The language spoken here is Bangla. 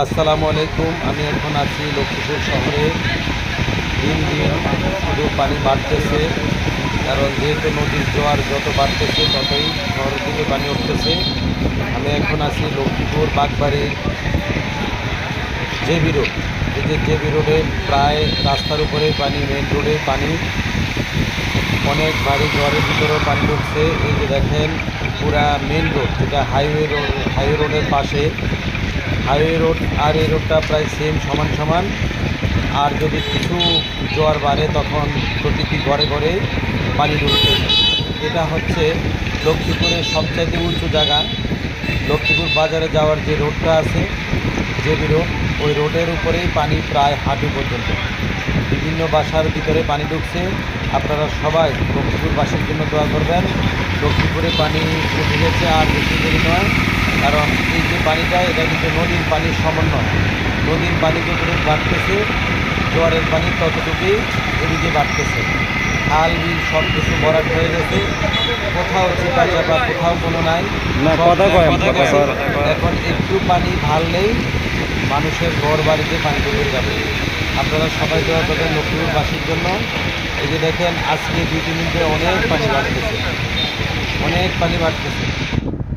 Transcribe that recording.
আসসালামু আলাইকুম। আমি এখন আছি লক্ষ্মীপুর শহরে। দিন দিন শুধু পানি বাড়তেছে, কারণ যেহেতু নদীর জোয়ার যত বাড়তেছে ততই শহরের দিকে পানি উঠতেছে। আমি এখন আছি লক্ষ্মীপুর বাগবাড়ির জেবি রোড। এই যে জেবি রোডে প্রায় রাস্তার উপরে পানি মেন রোডে পানি। অনেক বাড়ি জোয়ারের ভিতরেও পানি ঢুকছে। এই যে দেখেন, পুরা মেন রোড যেটা হাইওয়ে রোড হাইওয়ে রোডের পাশে হাইওয়ে রোড আর এই রোডটা প্রায় সেম সমান সমান। আর যদি কিছু জোয়ার বাড়ে, তখন প্রতিটি ঘরে ঘরে পানি ঢুকছে এটা হচ্ছে লক্ষ্মীপুরের সবচাইতে উঁচু জায়গা। লক্ষ্মীপুর বাজারে যাওয়ার যে রোডটা আছে জেবি রোড, ওই রোডের উপরেই পানি প্রায় হাঁটু পর্যন্ত। বিভিন্ন বাসার ভিতরে পানি ঢুকছে। আপনারা সবাই লক্ষ্মীপুর লক্ষ্মীপুরবাসীর জন্য দোয়া করবেন। লক্ষ্মীপুরে পানি উঠে গেছে আর বেশি দেরি নয়। কারণ এই যে পানিটা এটা কিন্তু নদীর পানির সমন্বয়। নদীর পানি যতটুকু বাড়তেছে জোয়ারের পানি ততটুকুই এদিকে বাড়তেছে। খাল বিল সব কিছু ভরাট হয়ে গেছে। কোথাও চিপা চাপা কোথাও কোনো নাই। এখন একটু পানি ভাললেই মানুষের ঘর বাড়িতে পানি ঢুকে যাবে। আপনারা সবাই দোয়া করবেন লক্ষ্মীপুরবাসীর জন্য এই যে দেখেন আজকে দুই তিন দিন ধরে অনেক পানি বাড়তেছে। অনেক পানি বাড়তেছে।